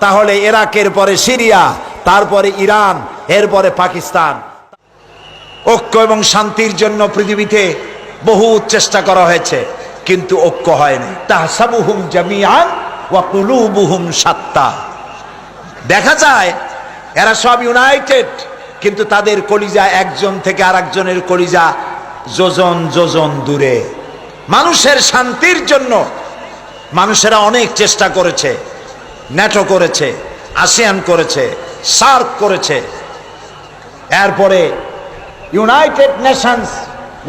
তাহলে ইরাকের পরে সিরিয়া, তারপরে ইরান, এরপরে পাকিস্তান। ঐক্য এবং শান্তির জন্য পৃথিবীতে বহু চেষ্টা করা হয়েছে, কিন্তু ঐক্য হয়নি। তাহসাবুহুম জামিআন ওয়া কুলুবুহুম সাত্তা। দেখা যায়, এরা সব ইউনাইটেড, কিন্তু তাদের কলিজা একজন থেকে আরেকজনের কলিজা যোজন যোজন দূরে। মানুষের শান্তির জন্য মানুষেরা অনেক চেষ্টা করেছে। ন্যাটো করেছে, আসিয়ান করেছে, সার্ক করেছে। এরপরে ইউনাইটেড নেশনস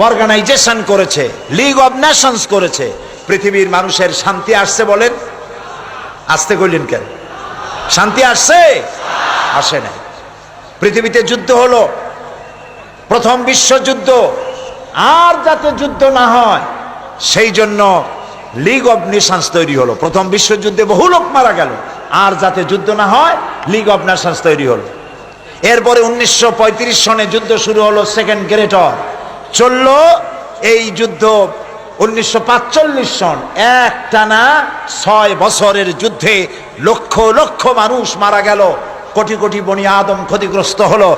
অর্গানাইজেশন করেছে, লিগ অব নেশনস করেছে। পৃথিবীর মানুষের শান্তি আসছে বলেন, আসতে কইলেন কেন? শান্তি আসছে? আসে না পৃথিবীতে যুদ্ধ হলো, প্রথম বিশ্বযুদ্ধ। আর যাতে যুদ্ধ না হয়, সেই জন্য লিগ অব নেশনস তৈরি হলো। প্রথম বিশ্বযুদ্ধে বহু লোক মারা গেল। আর যাতে যুদ্ধ না হয় লিগ অব নেশনস তৈরি হলো। এরপরে উনিশশো সনে যুদ্ধ শুরু হলো সেকেন্ড গ্রেটর চলল এই যুদ্ধ উনিশশো সন। এক টানা ছয় বছরের যুদ্ধে লক্ষ লক্ষ মানুষ মারা গেল। কোটি কোটি বনি আদম ক্ষতিগ্রস্ত হলো।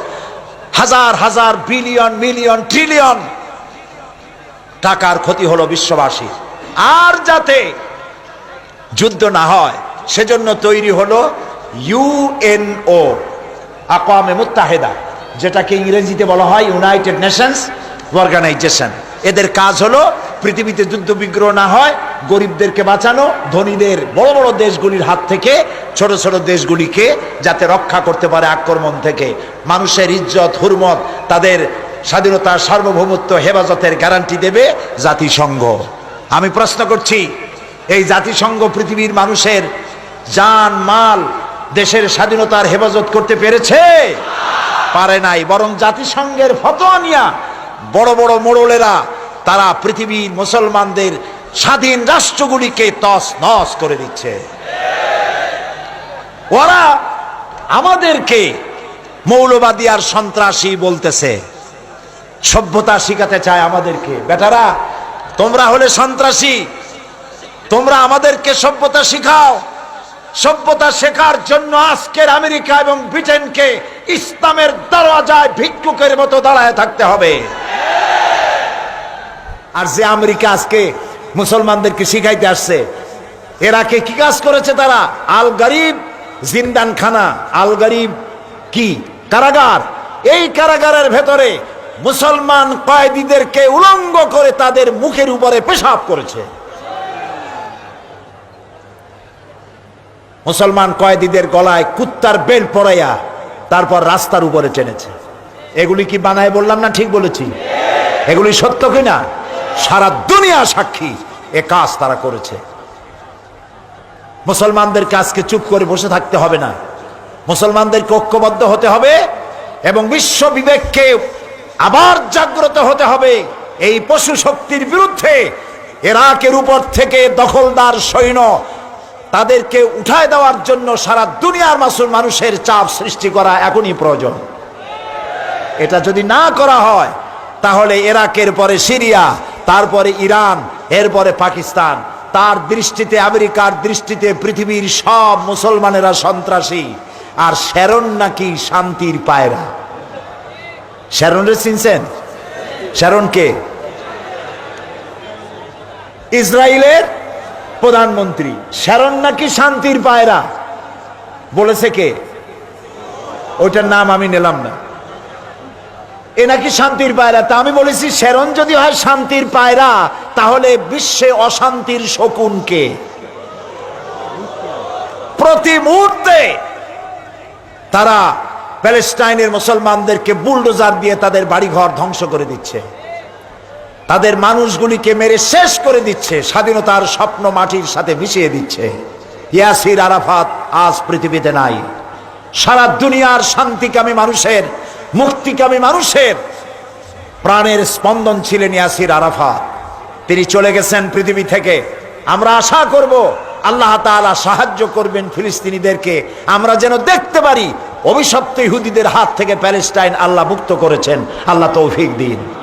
হাজার হাজার বিলিয়ন মিলিয়ন ট্রিলিয়ন টাকার ক্ষতি হলো বিশ্ববাসী আর যাতে যুদ্ধ না হয়, সেজন্য তৈরি হলো ইউএনও আকামে মুত্তাহেদা, যেটাকে ইংরেজিতে বলা হয় ইউনাইটেড নেশনস অর্গানাইজেশন। এদের কাজ হলো পৃথিবীতে যুদ্ধ বিগ্রহ না হয়, গরিবদেরকে বাঁচানো, ধনীদের, বড় বড় দেশগুলির হাত থেকে ছোট ছোট দেশগুলিকে যাতে রক্ষা করতে পারে আক্রমণ থেকে। মানুষের ইজ্জত, হুরমত, তাদের স্বাধীনতার সার্বভৌমত্ব, হেফাজতের গ্যারান্টি দেবে জাতিসংঘ। আমি প্রশ্ন করছি, এই জাতিসংঘ পৃথিবীর মানুষের জান, মাল দেশের স্বাধীনতার হেফাজত করতে পেরেছে? পারে নাই। বরং জাতিসংঘের ফতোয়া নিয়া বড় বড় মোড়লেরা, তারা পৃথিবীর মুসলমানদের স্বাধীন রাষ্ট্রগুলিকে তস নস করে দিচ্ছে। ওরা আমাদেরকে মৌলবাদী আর সন্ত্রাসী বলতেছে। সভ্যতা শিখাতে চায় আমাদেরকে। বেটারা তোমরা হলে সন্ত্রাসী। তোমরা আমাদেরকে সভ্যতা শিখাও। সভ্যতা শেখার জন্য আজকের আমেরিকা এবং ব্রিটেনকে ইসলামের দরওয়াজায় ভিক্ষুকের মতো দাঁড়ায় থাকতে হবে। আর যে আমেরিকা আজকে মুসলমানদেরকে শিখাইতে আসছে এরাকে কি কাজ করেছে তারা? আল গরিব জিন্দান খানা আল গরিব কি? কারাগার। এই কারাগারের ভেতরে মুসলমান কয়েদিদেরকে উলঙ্গ করে তাদের মুখের উপরে পেশাব করেছে। মুসলমান কয়েদিদের গলায় কুত্তার বেল পড়াইয়া তারপর রাস্তার উপরে টেনেছে। এগুলি কি বানায় বললাম না ঠিক বলেছি? এগুলি সত্য কিনা? সারা দুনিয়া সাক্ষী এ কাজ তারা করেছে। মুসলমানদেরকে আজকে চুপ করে বসে থাকতে হবে না। মুসলমানদেরকে ঐক্যবদ্ধ হতে হবে এবং বিশ্ব বিবেককে আবার জাগ্রত হতে হবে। এই পশু শক্তির বিরুদ্ধে এরাকের উপর থেকে দখলদার সৈন্য তাদেরকে উঠায় দেওয়ার জন্য সারা দুনিয়ার মাসুল মানুষের চাপ সৃষ্টি করা এখনই প্রয়োজন। এটা যদি না করা হয়, তাহলে এরাকের পরে সিরিয়া, তারপরে ইরান, এরপরে পাকিস্তান, তার দৃষ্টিতে আমেরিকার দৃষ্টিতে পৃথিবীর সব মুসলমানেরা সন্ত্রাসী, আর শ্যারন নাকি শান্তির পায়রা। শ্যারনরে চিনছেন শ্যারন কে? ইসরায়েলের প্রধানমন্ত্রী। শ্যারন নাকি শান্তির পায়রা? বলেছে কে? ওইটার নাম আমি নিলাম না। এ নাকি শান্তির পায়রা? তা আমি বলেছি শ্যারন যদি হয় শান্তির পায়রা, তাহলে বিশ্বে অশান্তির শকুনকে প্রতি মুহূর্তে তারা প্যালেস্টাইনের মুসলমানদেরকে বুলডোজার দিয়ে তাদের বাড়িঘর ধ্বংস করে দিচ্ছে। তাদের মানুষগুলিকে মেরে শেষ করে দিচ্ছে। স্বাধীনতার স্বপ্ন মাটির সাথে মিশিয়ে দিচ্ছে। ইয়াসির আরাফাত আজ পৃথিবীতে নাই। সারা দুনিয়ার শান্তিকামী মানুষের, মুক্তিকামী মানুষের প্রাণের স্পন্দন ছিলেন ইয়াসির আরাফাত। তিনি চলে গেছেন পৃথিবী থেকে। আমরা আশা করব আল্লাহ তালা সাহায্য করবেন ফিলিস্তিনিদেরকে। আমরা যেন দেখতে পারি, অভিশপ্ত ইহুদিদের হাত থেকে প্যালেস্টাইন আল্লাহ মুক্ত করেছেন। আল্লাহ তৌফিক দিন।